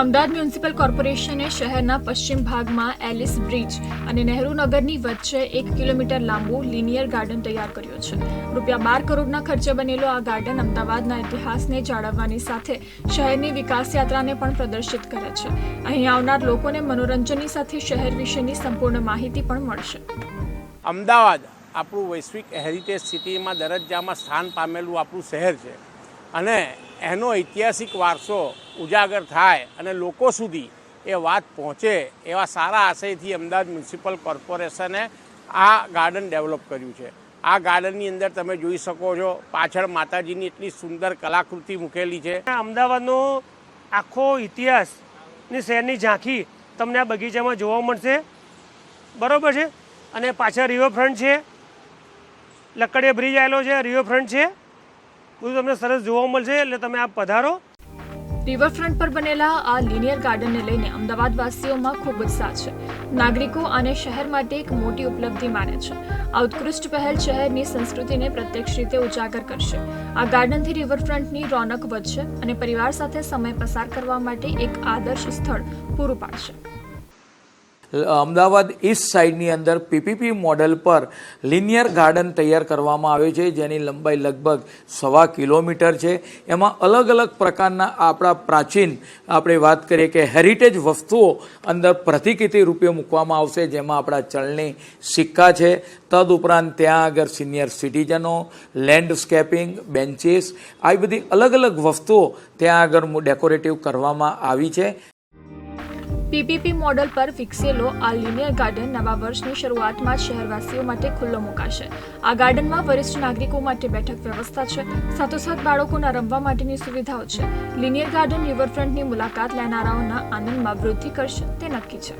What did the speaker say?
Ahmedabad municipal કોર્પોરેશને શહેરના પશ્ચિમ ભાગમાં એલિસ બ્રિજ અને નહેરુ નગરની વચ્ચે એક કિલોમીટર લાંબુ લિનિયર ગાર્ડન તૈયાર કર્યો છે. રૂપિયા બાર કરોડના ખર્ચે બનેલો આ ગાર્ડન અમદાવાદના ઇતિહાસને જાળવવાની સાથે શહેરની વિકાસ યાત્રાને પણ પ્રદર્શિત કરે છે. અહીં આવનાર લોકોને મનોરંજનની સાથે શહેર વિશેની સંપૂર્ણ માહિતી પણ મળશે. અમદાવાદ, આપણું વૈશ્વિક હેરિટેજ સિટીમાં દરજ્જામાં સ્થાન પામેલું આપણું શહેર છે. અને એનો ઐતિહાસિક વારસો ઉજાગર થાય અને લોકો સુધી એ વાત પહોંચે એવા સારા આશયથી અમદાવાદ મ્યુનિસિપલ કોર્પોરેશને આ ગાર્ડન ડેવલપ કર્યું છે. આ ગાર્ડનની અંદર તમે જોઈ શકો છો, પાછળ માતાજીની એટલી સુંદર કલાકૃતિ મૂકેલી છે. અમદાવાદનો આખો ઇતિહાસની શહેરની ઝાંખી તમને આ બગીચામાં જોવા મળશે. બરાબર છે? અને પાછળ રિવરફ્રન્ટ છે. લકડીયા બ્રિજ આવેલો છે, રિવરફ્રન્ટ છે. બધું તમને સરસ જોવા મળશે, એટલે તમે આ પધારો. રિવરફ્રન્ટ પર બનેલા આ લિનિયર ગાર્ડનને લઈને અમદાવાદવાસીઓમાં ખૂબ ઉત્સાહ છે. નાગરિકો આને શહેર માટે એક મોટી ઉપલબ્ધિ માને છે. આ ઉત્કૃષ્ટ પહેલ શહેરની સંસ્કૃતિને પ્રત્યક્ષ રીતે ઉજાગર કરશે. આ ગાર્ડનથી રિવરફ્રન્ટની રોનક વધશે અને પરિવાર સાથે સમય પસાર કરવા માટે એક આદર્શ સ્થળ પૂરું પાડશે. અમદાવાદ ઈસ્ટ સાઈડની અંદર પીપીપી મોડેલ પર લિનિયર ગાર્ડન તૈયાર કરવામાં આવ્યું છે, જેની લંબાઈ લગભગ સવા કિલોમીટર છે. એમાં અલગ અલગ પ્રકારના આપણા પ્રાચીન, આપણે વાત કરીએ કે હેરિટેજ વસ્તુઓ અંદર પ્રતિકૃતિ રૂપે મૂકવામાં આવશે, જેમાં આપણા ચલણી સિક્કા છે. તદઉપરાંત ત્યાં આગળ સિનિયર સિટીઝનો લેન્ડસ્કેપિંગ બેન્ચીસ આવી બધી અલગ અલગ વસ્તુઓ ત્યાં આગળ ડેકોરેટિવ કરવામાં આવી છે. પીપીપી મોડલ પર વિકસેલો આ લિનિયર ગાર્ડન નવા વર્ષની શરૂઆતમાં શહેરવાસીઓ માટે ખુલ્લો મુકાશે. આ ગાર્ડનમાં વરિષ્ઠ નાગરિકો માટે બેઠક વ્યવસ્થા છે. સાથોસાથ બાળકોના રમવા માટેની સુવિધાઓ છે. લિનિયર ગાર્ડન રિવરફ્રન્ટની મુલાકાત લેનારાઓના આનંદમાં વૃદ્ધિ કરશે તે નક્કી છે.